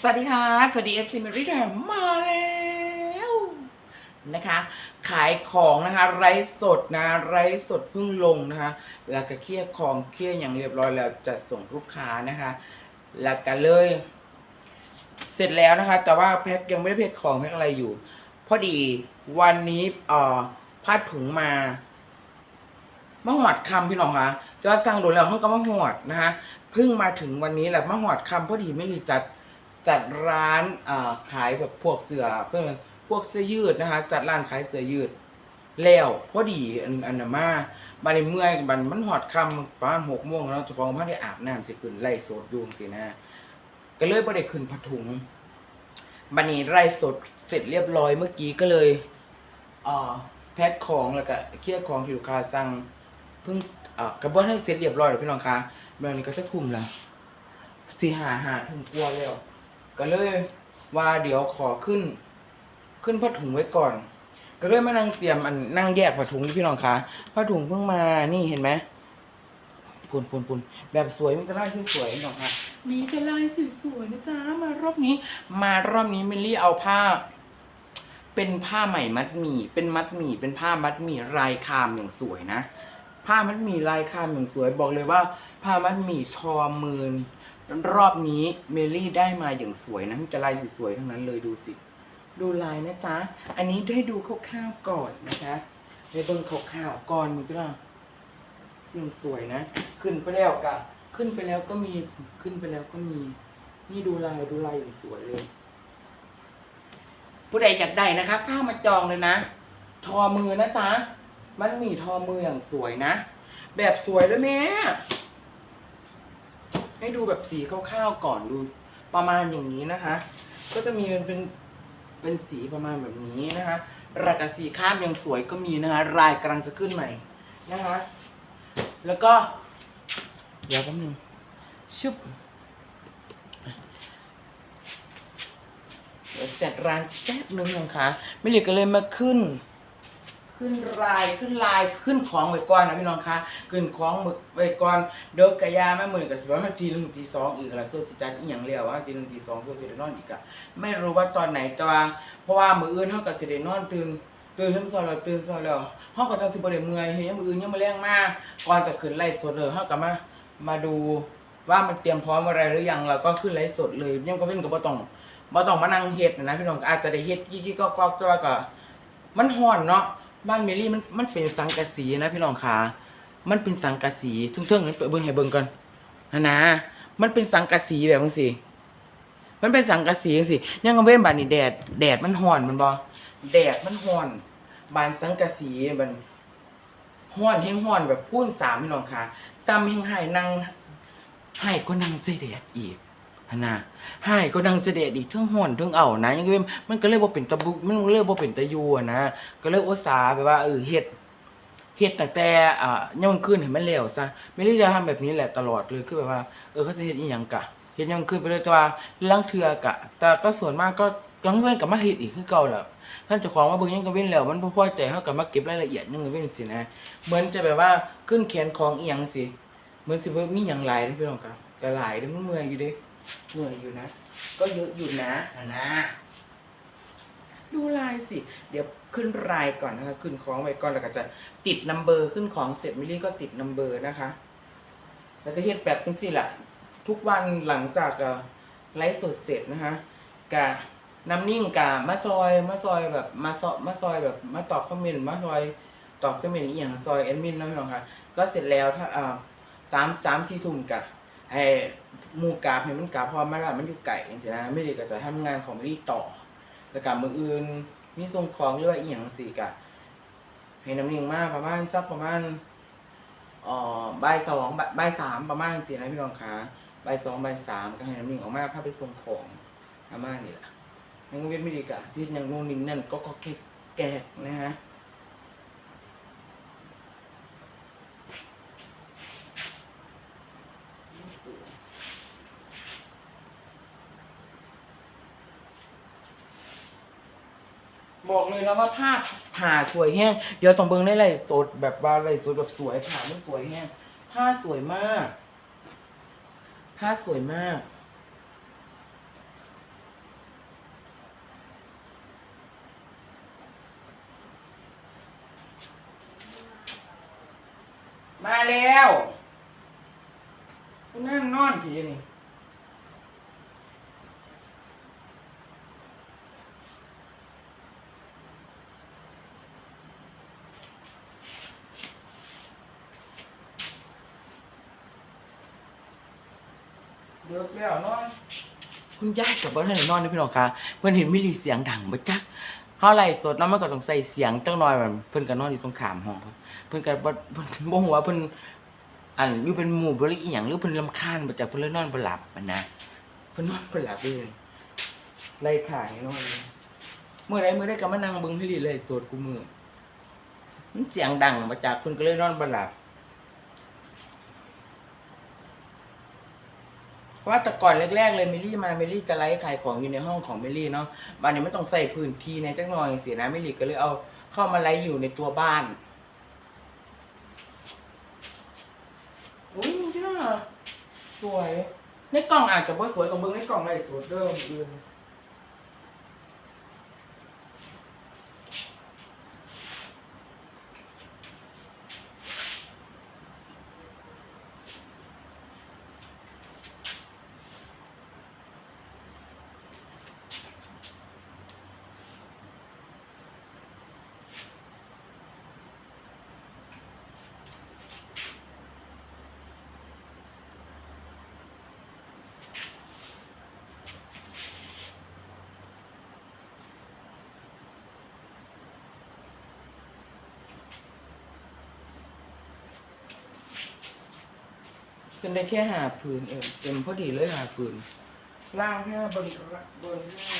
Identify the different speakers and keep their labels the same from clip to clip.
Speaker 1: สวัสดีค่ะ สวัสดี FC เมริแดมมาแล้วนะคะ ขายของนะคะ ไร้สดนะ ไร้สดเพิ่งลงนะคะ แล้วก็เคลียร์ของเคลียร์อย่างเรียบร้อยแล้วจะส่งลูกค้านะคะ แล้วก็เลย เสร็จแล้วนะคะ แต่ว่าแพ็คยังไม่ได้แพ็คของแพ็คอะไรอยู่ พอดีวันนี้เอ่อพาดถุงมามาหอดคำพี่น้องคะจะสั่งโดนแล้วเขาก็มาหอดนะคะเพิ่งมาถึงวันนี้แหละมาหอดคำพอดีไม่รีจัด จัดร้านขายแบบพวกเสือเพื่อพวกเสื้อยืดนะคะ จัดร้านขายเสื้อยืด แล้วพอดีอันอันมาบาในเมื่อยบันมันหอดคำประมาณหกโมงแล้วจ้าของพันได้อาบน้ำสิขึ้นไล่สดอยุงสินะก็เลยบ่ได้ขึ้นผ้าถุงบันนี้ไล่สดเสร็จเรียบร้อยเมื่อกี้ก็เลยอ่าแพ็คของแล้วก็เคลียร์ของที่ลูกค้าสั่งเพิ่งอ่ากระบวนให้เสร็จเรียบร้อยแล้วพี่น้องคะเมื่อนี้ก็จะทุ่มล้วสี่หาหาทุ่มกลัวแล้ว ก็เลยว่าเดี๋ยวขอขึ้น ขึ้นผ้าถุงไว้ก่อน ก็เลยมานั่งเตรียมอันนั่งแยกผ้าถุงนี่พี่น้องคะผ้าถุงเพิ่งมานี่เห็นไหมปุนปุนปุนแบบสวยมีแต่ลายสวยๆพี่น้องคะมีแต่ลายสวยๆนะจ๊ะมารอบนี้ มารอบนี้มิลลี่เอาผ้า เป็นผ้าไหมมัดหมี่เป็นมัดหมี่เป็นผ้ามัดหมี่ลายคามอย่างสวยนะผ้ามัดหมี่ลายคามอย่างสวยบอกเลยว่า ผ้ามัดหมี่ทอมืน รอบนี้เมลี่ได้มาอย่างสวยนะมีแต่ลายสวยๆทั้งนั้นเลยดูสิ ดูลายนะจ๊ะ อันนี้ให้ดูคร่าวๆก่อนนะคะให้เบิ่งคร่าวๆก่อนมึงก็ล่ะยังสวยนะ ขึ้นไปแล้วกะขึ้นไปแล้วก็มีขึ้นไปแล้วก็มี นี่ดูลายดูลายอย่างสวยเลย ผู้ใดอยากได้นะคะฟ้ามาจองเลยนะ ทอมือนะจ๊ะ มันมีทอมืออย่างสวยนะ แบบสวยเลยแม่ ให้ดูแบบสีคร่าวๆก่อนดูประมาณอย่างนี้นะคะ ก็จะมีเป็นเป็นสีประมาณแบบนี้นะคะรากสีข้ามยังสวยก็มีนะคะลายกำลังจะขึ้นใหม่นะคะ แล้วก็ เดี๋ยวแป๊บนึงชุบจัดร้านแป๊บนึงนะคะไม่เหลือก็เลยมาขึ้น ขึ้นลายขึ้นลายขึ้นของไว้ก่อนนะพี่น้องคะขึ้นของไว้ก่อนเด็กกะยาแม่หมื่นกับสิบวันทีหนึ่งทีสองอีกละโซสิจัดอีหยังเรียวว่าทีหนึ่งทีสองโซสิได้นอนอีกอะไม่รู้ว่าตอนไหนต่ว่าเพราะว่ามืออื่นเท่ากับสิได้นอนตื่นตื่นขึ้นซอยแล้วตื่นซอยแล้วเฮาก็จังสิบ่ได้เมื่อยเฮ้ยมืออื่นยังมาแรงมากก่อนจะขึ้นไล่สดเลยเฮาก็มามาดูว่ามันเตรียมพร้อมอะไรหรือยังเราก็ขึ้นไลฟ์สดเลยยังก็เป็นก็บ่ต้องบ่ต้องมานั่งเฮ็ดนะพี่น้องอาจจะได้เฮ็ดกี้ก็ก็แต่ว่าก็มันฮ้อนเนาะ บ้านเมลี่มันมันเป็นสังกะสีนะพี่น้องขามันเป็นสังกะสีทุ่งเทิงเบิ่งให้เบิ่งก่อนนะนะ มันเป็นสังกะสีแบบจังซี่มันเป็นสังกะสีจังซี่ยังเอาเว้นบานนี่แดดแดดมันร้อนมันบ่แดดมันร้อนบานสังกะสีมันร้อนแห้งร้อนแบบพูนสามพี่น้องขาซ้ำแห้งให้นั่งให้ก็นั่งใจแดดอีก หันะให้ก็นั่งเสด็จอีกทั้งห่อนทั้งเอานะยังเว้นมันก็เลยบ่เป็นตะบุกมันก็เลยบ่เป็นตะยูอะนะ ก็เลยอุตสาแบบว่าเออเฮ็ดเฮ็ดตั้งแต่อ่ายังมันขึ้นให้มันแล้วซะไม่ได้จะทำแบบนี้แหละตลอดเลยคือแบบว่าเออเขาจะเฮ็ดอีหยังกะเฮ็ดยังขึ้นไปเลยแต่ว่าลังเทือกะ แต่ก็ส่วนมากก็ยังเว้นกับมาเฮ็ดอีกคือเก่าแหละท่านเจ้าของว่าเบิ่งยังก็เว้นแล้ว มันบ่พอใจเฮาก็มาเก็บรายละเอียดยังก็เว้นสินะเหมือนจะแบบว่าขึ้นแขนของอีหยังสิเหมือนสิว่ามีหยังหลายเด้อพี่น้องครับก็หลายเด้อมันเมื่อยอยู่เด้ เมื่อยอยู่นะ ก็เยอะอยู่นะนะ ดูลายสิ เดี๋ยวขึ้นลายก่อนนะคะ ขึ้นของไว้ก่อนแล้วก็จะติดนัมเบอร์ขึ้นของเสร็จมิลลี่ก็ติดนัมเบอร์นะคะ แล้วก็เฮ็ดแบบนี้สิละทุกวันหลังจากไลฟ์สดเสร็จนะคะกะน้ำนิ่งกะมาซอยมาซอยแบบมาซอมาซอยแบบมาตอบคอมเมนต์มาซอยตอบคอมเมนต์อย่างซอยแอดมินนั่นเองค่ะ ก็เสร็จแล้วถ้าอ่าสามสามสี่ทุ่มกะ ให้หมูกราฟให้มันกราฟเพอมาแล้วมันอยู่ไก่จริงๆนะไม่ได้ก็จะทำงานของรีต่อ แล้วกับมืออื่นมีส่งของหรือว่าอีหยังสี่กะให้น้ำเนียงมากประมาณสักประมาณอ่อบ่ายสองบ่ายบ่ายสามประมาณสี่นะพี่น้องคะบ่ายสองบ่ายสามก็ให้น้ำเนียงออกมาพาไปส่งของประมาณนี้แหละยังเว้นไม่ดีกะที่ยังนู่นนี่นั่นก็ก็แกแกกนะฮะ บอกเลยนะว่าผ้าผ่าสวยแห้งเดี๋ยวต้องเบิ้งได้ไรสดแบบว่าไรสดแบบสวยผ่ามันสวยแห้งผ้าสวยมาก ผ้าสวยมาก มาแล้วนั่งนอนทีนี่ คุณยายกับบ้านไหนนอนนี่พี่น้องคะเพื่อนเห็นมิลีเสียงดังบ่จักเฮาไล่สดแล้วมันก็ต้องใส่เสียงจังหน่อยแบบเพิ่นก็นอนอยู่ตรงขามห้องเพิ่นเพิ่นก็บ่เพิ่นบ่ฮู้ว่าเพิ่นอันอยู่เป็นหมู่บ่หรืออีหยังหรือเพิ่นรำคาญบ่จักเพิ่นเลยนอนบ่หลับปานนะเพิ่นนอนบ่หลับเลยไล่ขายนอนเมื้อใดมื้อใดก็มานั่งเบิ่งมิลลีไล่สดกูมือมันเสียงดังบ่จักเพิ่นก็เลยนอนบ่หลับ เพ ราะว่าแต่ก่อนแรกๆเลยเมลี่มาเมลี่จะไลฟ์ขายของอยู่ในห้องของเมลี่เนาะบ้านนี้ไม่ต้องใส่พื้นที่ในจังหน่อยเสียนะมิลลี่ก็เลยเอาเข้ามาไลฟ์อยู่ในตัวบ้านโอ้ยพี่น่าสวยในกล่องอาจจะว่สวยกว่ามึงในกล่องไรสวยเดิมอื่น ขึ้นได้แค่หาผืนเองเต็มพอดีเลยหาผืนล่างแค่บนบนแค่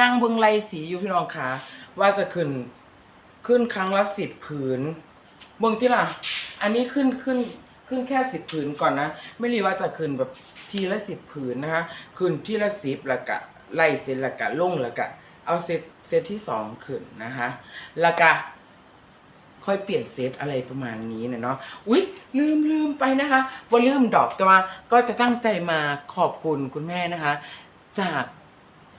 Speaker 1: นางเบิงไรสีอยู่พี่น้องคะว่าจะขึ้นขึ้นครั้งละสิบผืนเบิงที่ล่ะ อันนี้ขึ้นขึ้นขึ้นแค่สิบผืนก่อนนะ ไม่รีว่าจะขึ้นแบบทีละสิบผืนนะคะขึ้นทีละสิบล้วก็ไล่เสร็จล้วก็ลงล้วก็เอาเซตเซตที่สองขึ้นนะคะล้วก็ค่อยเปลี่ยนเซตอะไรประมาณนี้นะเนาะ อุ๊ย ลืมลืมไปนะคะว่าลืมดอกแต่ว่าก็จะตั้งใจมาขอบคุณคุณแม่นะคะ จาก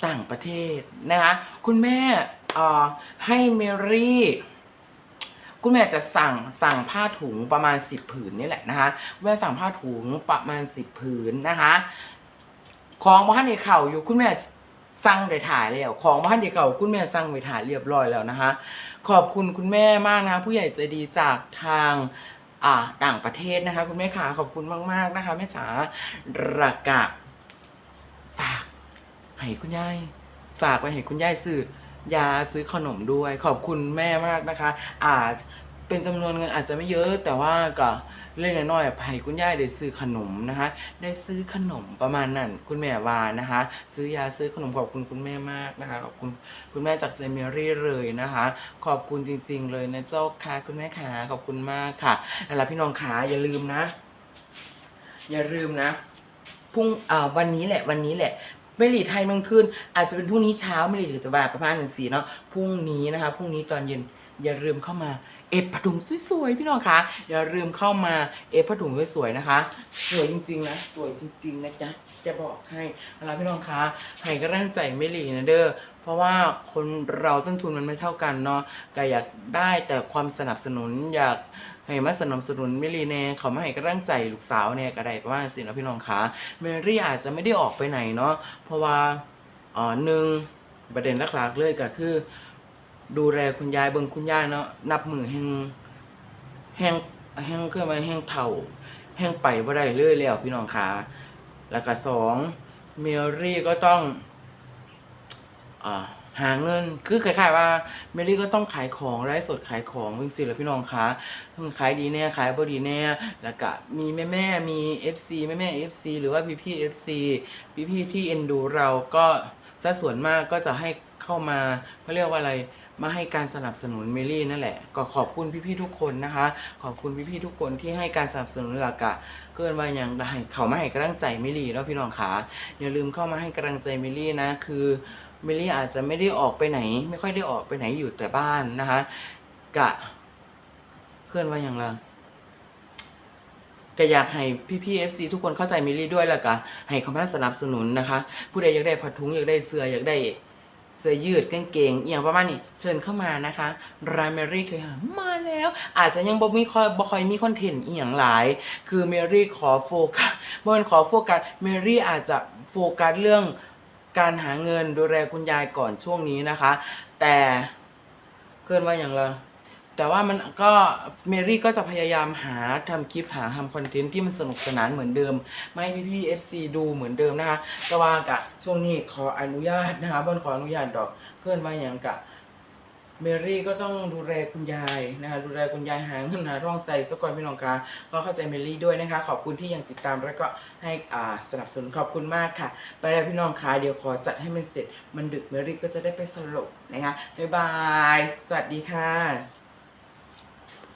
Speaker 1: ต่างประเทศนะคะคุณแม่เอ่อให้เมรี่คุณแม่จะสั่งสั่งผ้าถุงประมาณ10ผืนนี่แหละนะคะแม่สั่งผ้าถุงประมาณ10ผืนนะคะของบ้านในเข่าอยู่คุณแม่สั่งได้ถ่ายแล้วของบ้านในเข่าคุณแม่สั่งไปถ่ายเรียบร้อยแล้วนะคะ ขอบคุณคุณแม่มากนะคะผู้ใหญ่ใจดีจากทางอ่าต่างประเทศนะคะ คุณแม่ขาขอบคุณมาก ๆนะคะแม่จ๋าระกะฝา ให้คุณยายฝากไปให้คุณยายซื้อยาซื้อขนมด้วย ขอบคุณแม่มากนะคะ อาจเป็นจำนวนเงินอาจจะไม่เยอะแต่ว่าก็เล็กน้อยให้คุณยายได้ซื้อขนมนะคะ ได้ซื้อขนมประมาณนั้นคุณแม่วานะคะ ซื้อยาซื้อขนมขอบคุณคุณแม่มากนะคะขอบคุณคุณแม่จากใจเมรี่เลยนะคะ ขอบคุณจริง ๆ เลยนะเจ้าค่ะคุณแม่ขาขอบคุณมากค่ะแล้วพี่น้องขาอย่าลืมนะ อย่าลืมนะพรุ่งอ่าวันนี้แหละวันนี้แหละ ไม่หลีไทยมันขึ้นอาจจะเป็นพรุ่งนี้เช้าไม่หลีถึงจะบ่ายประมาณหนึ่งสี่เนาะพรุ่งนี้นะคะพรุ่งนี้ตอนเย็นอย่าลืมเข้ามาเอฟผ้าถุงสวยๆพี่น้องคะอย่าลืมเข้ามาเอฟผ้าถุงสวยๆนะคะ สวยจริงๆนะสวยจริง ๆ นะจ๊ะจะบอกให้อะไรพี่น้องคะให้กำลังใจไม่หลีนะเด้อเพราะว่าคนเราต้นทุนมันไม่เท่ากันเนาะก็อยากได้แต่ความสนับสนุนอยาก ให้มาสนับสนุนเมลีแน่เขามาให้กำลังใจลูกสาวแน่ก็ได้ประมาณสินะพี่น้องคะเมรี่อาจจะไม่ได้ออกไปไหนเนาะเพราะว่าอ๋อหนึ่งประเด็นหลักๆเลยก็คือ ดูแลคุณยายเบิ่งคุณยายเนาะนับมือแห่งแห่งแห่งเครื่องมาแห่งเถ่าแห่งไปบ่ได้เลยแล้วพี่น้องคะแล้วก็สองเมรี่ก็ต้องอ่า หาเงิน คือคล้ายๆว่าเมลี่ก็ต้องขายของไลฟ์สดขายของวิ่งสิแหล้วพี่น้องคะขายดีแน่ขายบ่ดีแน่แล้วก็มีแม่แม่ๆมี FC แม่แม่ๆ FC หรือว่าพี่พี่ FC พี่พี่ๆที่เอ็นดูเราก็สัดส่วนมากก็จะให้เข้ามาเขาเรียกว่าอะไรมาให้การสนับสนุนเมลี่นั่นแหละ ก็ขอบคุณพี่พี่ๆทุกคนนะคะ ขอบคุณพี่พี่ๆทุกคนที่ให้การสนับสนุนหลักอะเกินว่าอย่างได้เขามาให้กำลังใจเมลี่แล้วพี่น้องคะอย่าลืมเข้ามาให้กำลังใจเมลี่นะคือ มลี่อาจจะไม่ได้ออกไปไหน ไม่ค่อยได้ออกไปไหนอยู่แต่บ้านนะคะกะเพื่อนว่าอย่างไรก็อยากให้พี่พี่เอฟซีทุกคนเข้าใจเมลี่ด้วยแล้วก็ให้คำว่าสนับสนุนนะคะ ผู้ใดอยากได้ผัดถุงอยากได้เสื้ออยากได้เสื้อยืดกางเกงอย่างประมาณนี้เชิญเข้ามานะคะรายเมรี่เคยหามาแล้ว อาจจะยังบ่มีคอยบ่คอยมีคอนเทนต์อีหยังหลาย คือเมรี่ขอโฟกัสบ่แมันขอโฟกัสเมรี่อาจจะโฟกัสเรื่อง การหาเงินดูแลคุณยายก่อนช่วงนี้นะคะ แต่เกินว่าอย่างไรแต่ว่ามันก็เมรี่ก็จะพยายามหาทำคลิปหาทำคอนเทนต์ที่มันสนุกสนานเหมือนเดิม ไม่ให้พี่ๆ FC ดูเหมือนเดิมนะคะแต่ว่ากะช่วงนี้ขออนุญาตนะคะบนขออนุญาตดอกเกินว่าอย่างกะ เมรี่ก็ต้องดูแลคุณยายนะคะดูแลคุณยายหาเงินหาทองใส่สักก่อนพี่น้องคะก็เข้าใจเมรี่ด้วยนะคะ ขอบคุณที่ยังติดตามแล้วก็ให้อ่าสนับสนุนขอบคุณมากค่ะ ไปแล้วพี่น้องคะเดี๋ยวขอจัดให้มันเสร็จ มันดึกเมรี่ก็จะได้ไปสรุปนะคะบ๊ายบาย สวัสดีค่ะ